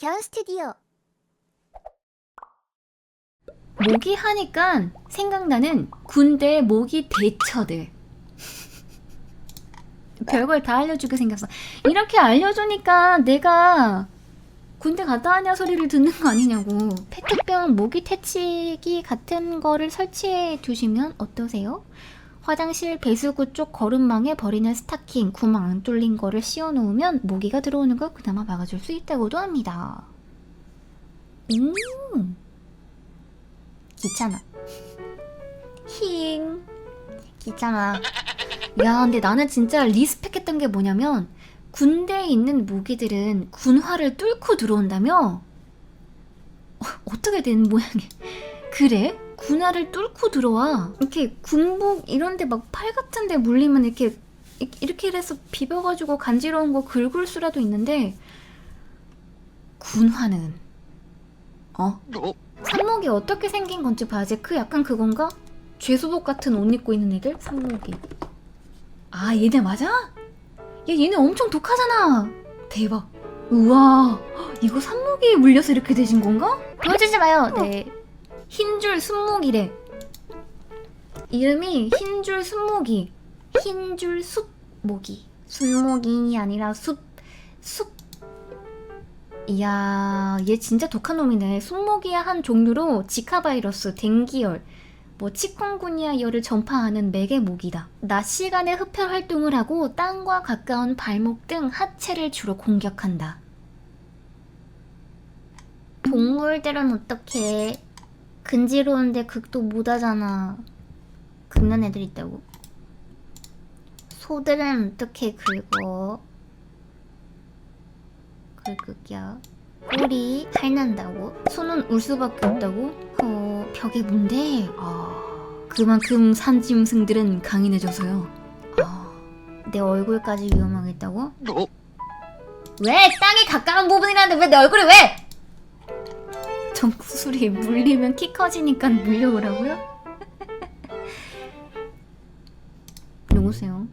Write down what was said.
견 스튜디오 모기 하니까 생각나는 군대 모기 대처들. 별걸 다 알려주게 생겼어. 이렇게 알려주니까 내가 군대 갔다 왔냐 소리를 듣는 거 아니냐고. 페트병 모기 퇴치기 같은 거를 설치해 두시면 어떠세요? 화장실 배수구 쪽 거름망에 버리는 스타킹 구멍 안 뚫린 거를 씌워 놓으면 모기가 들어오는 걸 그나마 막아줄 수 있다고도 합니다. 음. 귀찮아. 힝. 귀찮아. 야, 근데 나는 진짜 리스펙했던 게 뭐냐면, 군대에 있는 무기들은 군화를 뚫고 들어온다며? 어, 어떻게 된 모양이. 그래? 군화를 뚫고 들어와. 이렇게 군복 이런데 막 팔 같은데 물리면 이렇게, 이렇게 해서 비벼가지고 간지러운 거 긁을 수라도 있는데, 군화는, 어? 산목이 어떻게 생긴 건지 봐야지. 그 약간 그건가? 죄수복 같은 옷 입고 있는 애들? 산목이. 아, 얘네 맞아? 야, 얘네 엄청 독하잖아. 대박. 우와, 이거 산목이 물려서 이렇게 되신 건가? 보여주지 마요. 네. 흰줄 순목이래. 이름이 흰줄 순목이. 흰줄 숲모기. 순목이 아니라 숲, 숲 이야, 얘 진짜 독한 놈이네. 순모기의 한 종류로 지카 바이러스, 댕기열, 뭐 치kun구니아 열을 전파하는 매개 모기다. 낮 시간에 흡혈 활동을 하고 땅과 가까운 발목 등 하체를 주로 공격한다. 동물들은 어떻게 근지러운데 극도 못하잖아. 긁는 애들 있다고. 소들은 어떻게 긁어? 긁기야. 꼬리 탈난다고? 손은 울 수밖에 없다고? 어, 벽에 뭔데? 아, 그만큼 산짐승들은 강인해져서요. 아, 내 얼굴까지 위험하겠다고? 왜? 땅에 가까운 부분이라는데 왜 내 얼굴이 왜? 정수술이 물리면 키 커지니까 물려오라고요? 누구세요?